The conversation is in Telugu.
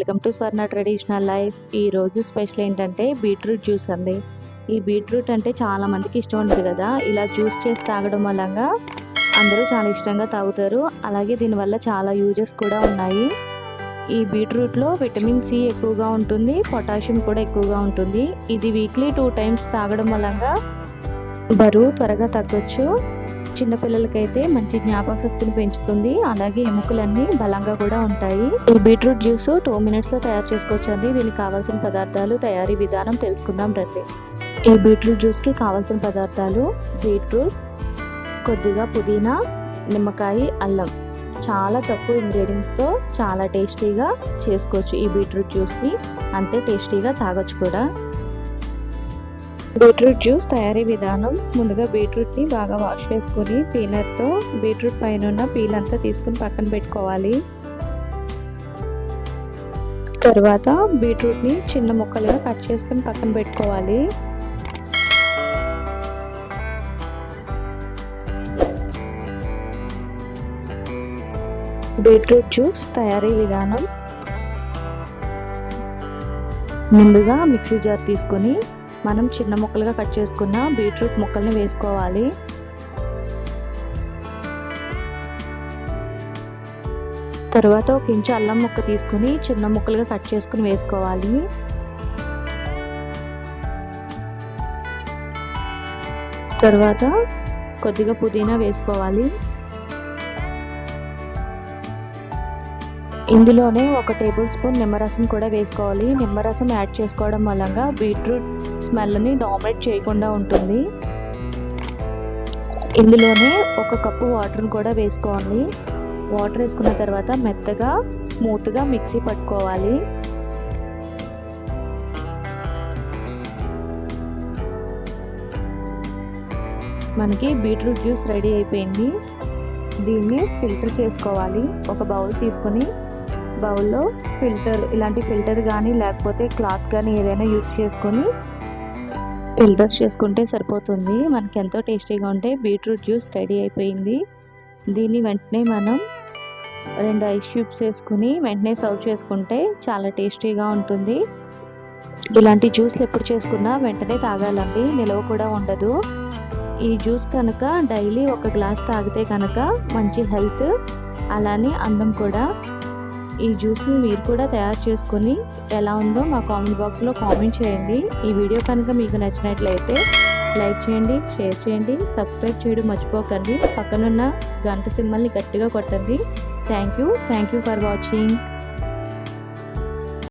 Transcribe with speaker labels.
Speaker 1: Welcome to Swarna traditional life. ఈరోజు స్పెషల్ ఏంటంటే బీట్రూట్ జ్యూస్ అండి. ఈ బీట్రూట్ అంటే చాలా మందికి ఇష్టం ఉంటుంది కదా. ఇలా జ్యూస్ చేసి తాగడం వల్ల అందరూ చాలా ఇష్టంగా తాగుతారు. అలాగే దీనివల్ల చాలా యూజెస్ కూడా ఉన్నాయి. ఈ బీట్రూట్లో విటమిన్ సి ఎక్కువగా ఉంటుంది. పొటాషియం కూడా ఎక్కువగా ఉంటుంది. ఇది వీక్లీ టూ టైమ్స్ తాగడం వల్ల బరువు త్వరగా తగ్గొచ్చు. చిన్నపిల్లలకైతే మంచి జ్ఞాపక శక్తిని పెంచుతుంది. అలాగే ఎముకలన్నీ బలంగా కూడా ఉంటాయి. ఈ బీట్రూట్ జ్యూస్ టూ మినిట్స్లో తయారు చేసుకోవచ్చు అండి దీనికి కావాల్సిన పదార్థాలు తయారీ విధానం తెలుసుకుందాం రండి. ఈ బీట్రూట్ జ్యూస్కి కావాల్సిన పదార్థాలు బీట్రూట్ కొద్దిగా పుదీనా నిమ్మకాయ అల్లం. చాలా తక్కువ ఇంగ్రీడియంట్స్తో చాలా టేస్టీగా చేసుకోవచ్చు ఈ బీట్రూట్ జ్యూస్ని. అంతే టేస్టీగా తాగొచ్చు కూడా. బీట్రూట్ జ్యూస్ తయారీ విధానం ముందుగా బీట్రూట్ని బాగా వాష్ చేసుకుని పీనర్తో బీట్రూట్ పైన ఉన్న పీల్ అంతా తీసుకుని పక్కన పెట్టుకోవాలి. తర్వాత బీట్రూట్ని చిన్న ముక్కలుగా కట్ చేసుకుని పక్కన పెట్టుకోవాలి. బీట్రూట్ జ్యూస్ తయారీ విధానం ముందుగా మిక్సీ జార్ తీసుకొని మనం చిన్న ముక్కలుగా కట్ చేసుకున్న బీట్రూట్ ముక్కల్ని వేసుకోవాలి. తర్వాత ఒక ఇంచు అల్లం ముక్క తీసుకుని చిన్న ముక్కలుగా కట్ చేసుకుని వేసుకోవాలి. తర్వాత కొద్దిగా పుదీనా వేసుకోవాలి. ఇందులోనే ఒక టేబుల్ స్పూన్ నిమ్మరసం కూడా వేసుకోవాలి. నిమ్మరసం యాడ్ చేసుకోవడం వలన బీట్రూట్ స్మెల్ని డామినేట్ చేయకుండా ఉంటుంది. ఇందులోనే ఒక కప్పు వాటర్ని కూడా వేసుకోవాలి. వాటర్ వేసుకున్న తర్వాత మెత్తగా స్మూత్గా మిక్సీ పట్టుకోవాలి. మనకి బీట్రూట్ జ్యూస్ రెడీ అయిపోయింది. దీన్ని ఫిల్టర్ చేసుకోవాలి. ఒక బౌల్ తీసుకొని బౌల్లో ఫిల్టర్ ఇలాంటి ఫిల్టర్ కానీ లేకపోతే క్లాత్ కానీ ఏదైనా యూజ్ చేసుకొని ఫిల్టర్స్ చేసుకుంటే సరిపోతుంది. మనకి ఎంతో టేస్టీగా ఉంటే బీట్రూట్ జ్యూస్ రెడీ అయిపోయింది. దీన్ని వెంటనే మనం రెండు ఐస్ క్యూబ్స్ వేసుకుని వెంటనే సర్వ్ చేసుకుంటే చాలా టేస్టీగా ఉంటుంది. ఇలాంటి జ్యూస్లు ఎప్పుడు చేసుకున్నా వెంటనే తాగాలండి. నిలవ కూడా ఉండదు. ఈ జ్యూస్ కనుక డైలీ ఒక గ్లాస్ తాగితే కనుక మంచి హెల్త్ అలానే అందం కూడా ఈ జ్యూస్ని మీరు కూడా తయారు చేసుకొని ఎలా ఉందో మా కామెంట్ బాక్స్లో కామెంట్ చేయండి. ఈ వీడియో కనుక మీకు నచ్చినట్లయితే లైక్ చేయండి షేర్ చేయండి సబ్స్క్రైబ్ చేయడం మర్చిపోకండి. పక్కనున్న గంట సింబల్ని గట్టిగా కొట్టండి. Thank you. Thank you for watching.